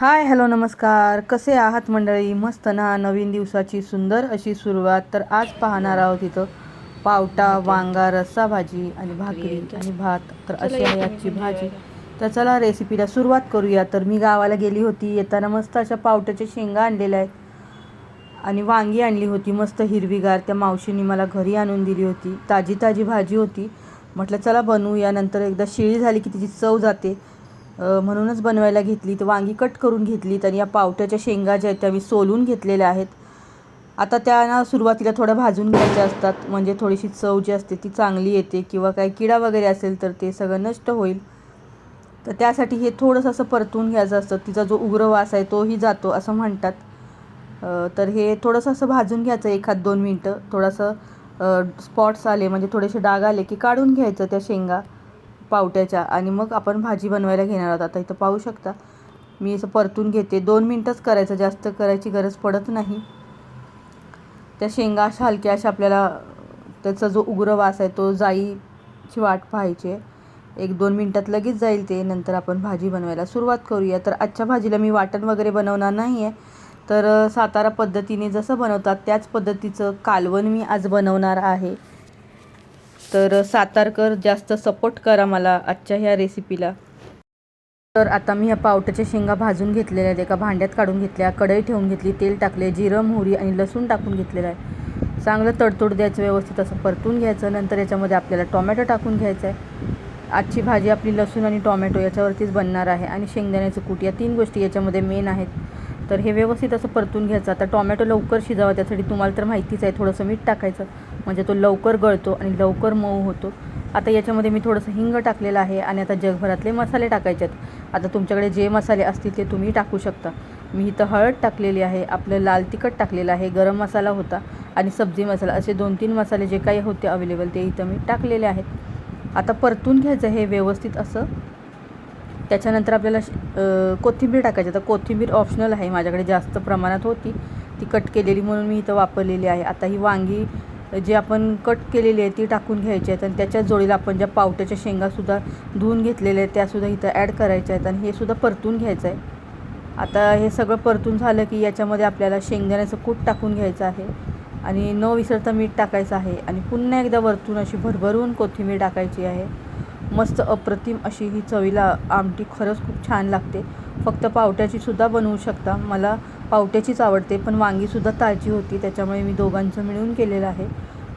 Hi hello नमस्कार. कसे आहात मंडळी? मस्त ना? नवीन दिवसाची सुंदर अशी सुरुवात. तर आज पाहणार आहोत इथं पावटा वांगा रस्सा भाजी आणि भाकरी आणि भात. तर अशी आहे आजची भाजी. तर चला रेसिपीला सुरुवात करूया. तर मी गावाला गेली होती. येताना मस्त अशा पावट्याच्या शेंगा आणलेल्या आहेत. आणि वांगी आणली होती. मस्त हिरवीगार. त्या मावशीने मला घरी आणून दिली होती. ताजी ताजी भाजी होती. म्हटलं चला बनवूया. नंतर एकदा शिळी झाली की तिची चव जाते. म्हणूनच बनवायला घेतली तर वांगी कट करून घेतलीत आणि या पावट्याच्या शेंगा ज्या आहेत त्या मी सोलून घेतलेल्या आहेत. आता त्यांना सुरुवातीला थोड्या भाजून घ्यायच्या असतात म्हणजे थोडीशी चव जी असते ती चांगली येते किंवा काही किडा वगैरे असेल तर ते सगळं नष्ट होईल. तर त्यासाठी हे थोडंसं असं परतून घ्यायचं असतं तिचा जो उग्र वास आहे तोही जातो असं म्हणतात. तर हे थोडंसं असं भाजून घ्यायचं एखाद दोन मिनटं थोडंसं स्पॉट्स आले म्हणजे थोडेसे डाग आले की काढून घ्यायचं त्या शेंगा. पावट्याच्या आणि मग आपण भाजी बनवायला घेणार आहोत. आता इथं पाहू शकता. मी असं परतून घेते. दोन मिनटंच करायचं. जास्त करायची गरज पडत नाही. त्या शेंगा अशा हलक्या अशा आपल्याला त्याचा जो उग्र वास आहे तो जाईची वाट पाहायची आहे. एक दोन मिनटात लगेच जाईल ते. नंतर आपण भाजी बनवायला सुरुवात करूया. तर आजच्या भाजीला मी वाटण वगैरे बनवणार नाही आहे तर सातारा पद्धतीने जसं बनवतात त्याच पद्धतीचं कालवण मी आज बनवणार आहे. तर सातारकर जास्त सपोर्ट करा मला आजच्या ह्या रेसिपीला तर आता मी ह्या पावट्याच्या शेंगा भाजून घेतलेल्या आहेत. एका भांड्यात काढून घेतल्या कढई ठेवून घेतली तेल टाकले जिरं मोहरी आणि लसूण टाकून घेतलेलं आहे. चांगलं तडतोड द्यायचं व्यवस्थित असं परतून घ्यायचं. नंतर याच्यामध्ये आपल्याला टोमॅटो टाकून घ्यायचं आहे. आजची भाजी आपली लसूण आणि टोमॅटो याच्यावरतीच बनणार आहे. आणि शेंगदाण्याचं कूट या तीन गोष्टी याच्यामध्ये मेन आहेत. तर हे व्यवस्थित असं परतून घ्यायचं. आता टोमॅटो लवकर शिजावा त्यासाठी तुम्हाला तर माहितीच आहे थोडंसं मीठ टाकायचं. म्हणजे तो लवकर गळतो आणि लवकर मऊ होतो. आता याच्यामध्ये मी थोडंसं हिंग टाकलेलं आहे आणि आता जगभरातले मसाले टाकायचे आहेत. आता तुमच्याकडे जे मसाले असतील ते तुम्ही टाकू शकता. मी इथं हळद टाकलेली आहे आपलं लाल तिखट टाकलेलं आहे गरम मसाला होता आणि सब्जी मसाला. असे दोन तीन मसाले जे काही होते अवेलेबल ते इथं मी टाकलेले आहेत. आता परतून घ्यायचं हे व्यवस्थित असं त्याच्यानंतर आपल्याला श- कोथिंबीर टाकायची. आता कोथिंबीर ऑप्शनल आहे. माझ्याकडे जास्त प्रमाणात होती. ती कट केलेली म्हणून मी इथं वापरलेली आहे. आता ही वांगी जी आपण कट केलेली आहे ती टाकून घ्यायची आहेत. आणि त्याच्या जोडीला आपण ज्या पावट्याच्या शेंगासुद्धा धुवून घेतलेल्या आहेत त्यासुद्धा इथं ॲड करायच्या आहेत. आणि हे सुद्धा परतून घ्यायचं आहे. आता हे सगळं परतून झालं की याच्यामध्ये आपल्याला शेंगदाण्याचं कूट टाकून घ्यायचं आहे. आणि न विसरता मीठ टाकायचं आहे. आणि पुन्हा एकदा वरतून अशी भरभरून कोथिंबीर टाकायची आहे. मस्त अप्रतिम अशी ही चवीला आमटी खरंच खूप छान लागते. फक्त पावट्याचीसुद्धा बनवू शकता. मला पावट्याचीच आवडते पण वांगीसुद्धा ताजी होती त्याच्यामुळे मी दोघांचं मिळून केलेलं आहे.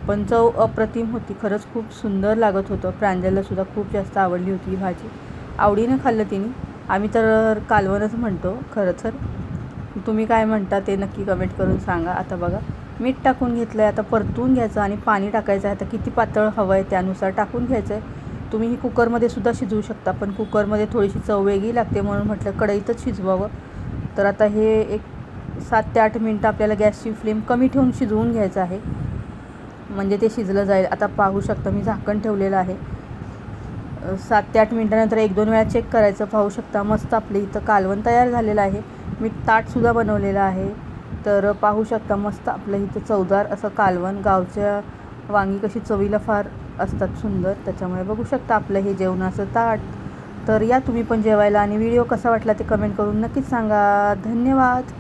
पण चव अप्रतिम होती. खरंच खूप सुंदर लागत होतं. प्रांजललासुद्धा खूप जास्त आवडली होती ही भाजी. आवडीनं खाल्लं तिने. आम्ही तर कालवणच म्हणतो. खरं तर तुम्ही काय म्हणता ते नक्की कमेंट करून सांगा. आता बघा मीठ टाकून घेतलं आहे आता परतून घ्यायचं आणि पाणी टाकायचं आहे. आता किती पातळ हवं आहे त्यानुसार टाकून घ्यायचं आहे तुम्ही ही कुकरमध्ये सुद्धा शिजवू शकता पण कुकरमध्ये थोडीशी चव वेगळी लागते म्हणून म्हटलं कढईतच शिजवावं. तर आता हे एक सात ते आठ मिनटं आपल्याला गॅसची फ्लेम कमी ठेवून शिजवून घ्यायचं आहे. म्हणजे ते शिजलं जाईल. आता पाहू शकता मी झाकण ठेवलेलं आहे. सात ते आठ मिनटानंतर एक दोन वेळा चेक करायचं. पाहू शकता मस्त आपले इथं कालवण तयार झालेलं आहे. मी ताटसुद्धा बनवलेलं आहे. तर पाहू शकता मस्त आपलं इथं चवदार असं कालवण. गावच्या वांगी कशी चवीला फार असतात सुंदर त्याच्यामुळे बघू शकता आपलं हे जेवणाचं ताट. तर या तुम्ही पण जेवायला आणि व्हिडिओ कसा वाटला ते कमेंट करून नक्कीच सांगा. धन्यवाद.